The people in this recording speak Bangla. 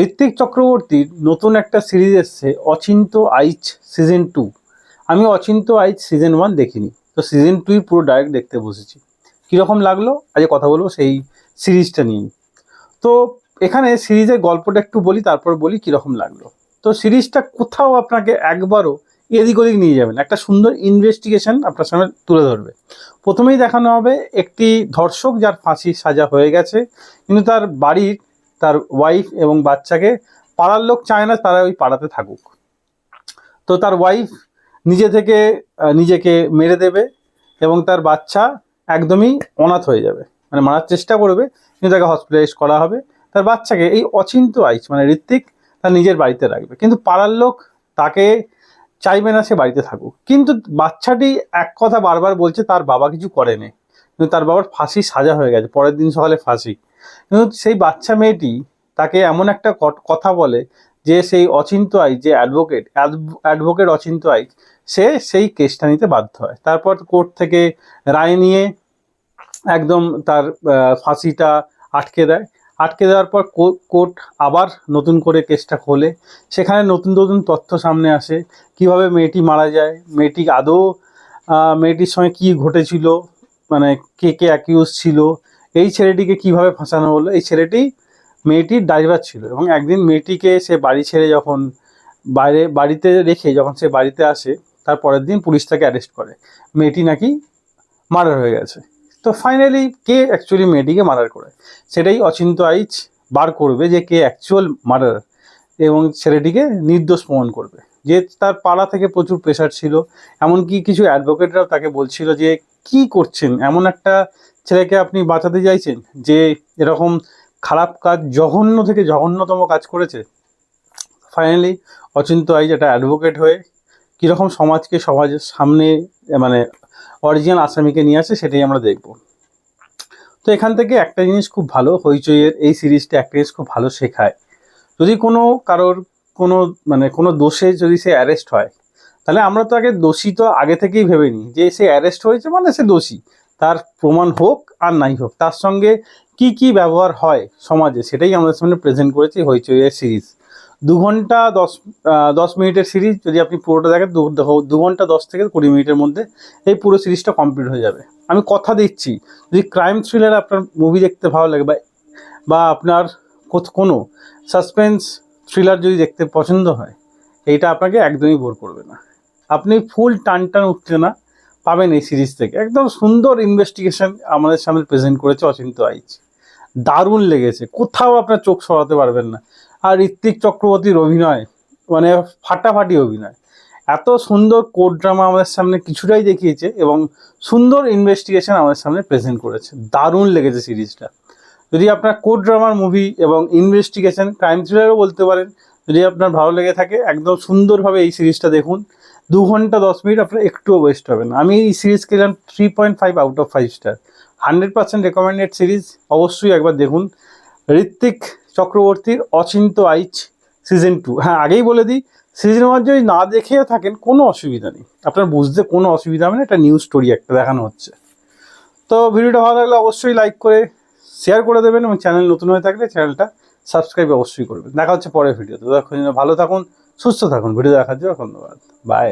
ঋত্বিক চক্রবর্তীর নতুন একটা সিরিজ এসছে অচিন্ত আইচ সিজন টু আমি অচিন্ত আইচ সিজন ওয়ান দেখিনি, তো সিজন টুই পুরো ডাইরেক্ট দেখতে বসেছি। কীরকম লাগল? আজকে কথা বলব সেই সিরিজটা নিয়েই। তো এখানে সিরিজের গল্পটা একটু বলি, তারপর বলি কীরকম লাগল। তো সিরিজটা কোথাও আপনাকে একবারও এদিক ওদিক নিয়ে যাবেন একটা সুন্দর ইনভেস্টিগেশন আপনার সামনে তুলে ধরবে। প্রথমেই দেখানো হবে একটি ধর্ষক যার ফাঁসি সাজা হয়ে গেছে, কিন্তু তার বাড়ির তার ওয়াইফ এবং বাচ্চাকে পাড়ার লোক চায় না, তারা ওই পাড়াতে থাকুক। তো তার ওয়াইফ নিজে থেকে নিজেকে মেরে দেবে এবং তার বাচ্চা একদমই অনাথ হয়ে যাবে। মানে মারার চেষ্টা করবে, কিন্তু তাকে হসপিটালাইজ করা হবে। তার বাচ্চাকে এই অচিন্ত আইস মানে ঋত্বিক, তার নিজের বাড়িতে রাখবে। কিন্তু পাড়ার লোক তাকে চাইবে না সে বাড়িতে থাকুক। কিন্তু বাচ্চাটি এক কথা বারবার বলছে, তার বাবা কিছু করেনি। কিন্তু তার বাবার ফাঁসি সাজা হয়ে গেছে, পরের দিন সকালে ফাঁসি। কিন্তু সেই বাচ্চা মেয়েটি তাকে এমন একটা কট- কথা বলে যে সেই অচিন্ত আই, যে অ্যাডভোকেট অ্যাডভোকেট অচিন্ত আই, সে সেই কেসটা নিতে বাধ্য হয়। তারপর কোর্ট থেকে রায় নিয়ে একদম তার ফাঁসিটা আটকে দেয়। আটকে দেওয়ার পর কোর্ট আবার নতুন করে কেসটা খোলে। সেখানে নতুন নতুন তথ্য সামনে আসে। কীভাবে মেয়েটি মারা যায়? মেয়েটি আদৌ মেয়েটির সঙ্গে কি ঘটেছিল? মানে কে কে অ্যাকিউজ ছিল? এই ছেলেটিকে কীভাবে ফাঁসানো হলো? এই ছেলেটি মেয়েটির ড্রাইভার ছিল এবং একদিন মেয়েটিকে সে বাড়ি ছেড়ে যখন বাইরে, বাড়িতে রেখে যখন সে বাড়িতে আসে, তার পরের দিন পুলিশ তাকে অ্যারেস্ট করে। মেয়েটি নাকি মার্ডার হয়ে গেছে। তো ফাইনালি কে অ্যাকচুয়ালি মেয়েটিকে মার্ডার করে? সেটাই অচিন্ত আইচ বার করবে যে কে অ্যাকচুয়াল মার্ডার এবং ছেলেটিকে নির্দোষ প্রমাণ করবে। যে তার পাড়া থেকে প্রচুর প্রেশার ছিল, এমনকি কিছু অ্যাডভোকেটরাও তাকে বলছিল যে, কি করছেন? এমন একটা ছেলেকে আপনি বাঁচাতে চাইছেন যে এরকম খারাপ কাজ, জঘন্য থেকে জঘন্যতম কাজ করেছে? ফাইনালি অচিন্ত আইজ একটা অ্যাডভোকেট হয়ে কীরকম সমাজকে সমাজের সামনে মানে অরিজিনাল আসামিকে নিয়ে আসে, সেটাই আমরা দেখব। তো এখান থেকে একটা জিনিস খুব ভালো, হইচইয়ের এই সিরিজটা একটা জিনিস খুব ভালো শেখায়। যদি কোনো কারোর কোনো মানে কোনো দোষে যদি সে অ্যারেস্ট হয়, তাহলে আমরা তো আগে দোষী তো আগে থেকেই ভেবে নিই যে সে অ্যারেস্ট হয়েছে মানে সে দোষী। তার প্রমাণ হোক আর নাই হোক, তার সঙ্গে কি কি ব্যবহার হয় সমাজে সেটাই আমাদের সামনে প্রেজেন্ট করেছে হইচইয়ের সিরিজ দু ঘণ্টা দশ দশ মিনিটের সিরিজ যদি আপনি পুরোটা দেখেন, দু ঘণ্টা দশ থেকে কুড়ি মিনিটের মধ্যে এই পুরো সিরিজটা কমপ্লিট হয়ে যাবে। আমি কথা দিচ্ছি, যদি ক্রাইম থ্রিলার আপনার মুভি দেখতে ভালো লাগে বা বা আপনার কোনো সাসপেন্স থ্রিলার যদি দেখতে পছন্দ হয়, এইটা আপনাকে একদমই বোর করবে না। আপনি ফুল টান টান উত্তেজনা পাবেন এই সিরিজ থেকে। একদম সুন্দর ইনভেস্টিগেশন আমাদের সামনে প্রেজেন্ট করেছে অচিন্ত আইচ। দারুণ লেগেছে। কোথাও আপনার চোখ সরাতে পারবেন না। আর ঋত্বিক চক্রবর্তীর অভিনয় মানে ফাটাফাটি অভিনয়। এত সুন্দর কোর্ট ড্রামা আমাদের সামনে কিছুটাই দেখিয়েছে এবং সুন্দর ইনভেস্টিগেশন আমাদের সামনে প্রেজেন্ট করেছে। দারুণ লেগেছে সিরিজটা যদি আপনার কোড ড্রামার মুভি এবং ইনভেস্টিগেশন ক্রাইম থ্রিলারও বলতে পারেন, যদি আপনার ভালো লেগে থাকে, একদম সুন্দরভাবে এই সিরিজটা দেখুন। দু ঘণ্টা দশ মিনিট আপনার একটুও ওয়েস্ট হবে না। আমি এই সিরিজকে দিলাম three point five out of five star hundred percent recommended series, অবশ্যই একবার দেখুন। ঋত্বিক চক্রবর্তীর অচিন্ত আইচ সিজন টু হ্যাঁ আগেই বলে দিই সিজন ওয়ান যদি না দেখে থাকেন, কোনো অসুবিধা নেই। আপনার বুঝতে কোনো অসুবিধা হবে না, এটা নিউজ স্টোরি একটা দেখানো হচ্ছে। তো ভিডিওটা ভালো লাগলে অবশ্যই লাইক করে শেয়ার করে দেবেন এবং চ্যানেল নতুন হয়ে থাকলে চ্যানেলটা সাবস্ক্রাইব অবশ্যই করবেন। দেখা হচ্ছে পরের ভিডিওতে। জন্য ভালো থাকুন, সুস্থ থাকুন। ভিডিও দেখার জন্য ধন্যবাদ। বাই।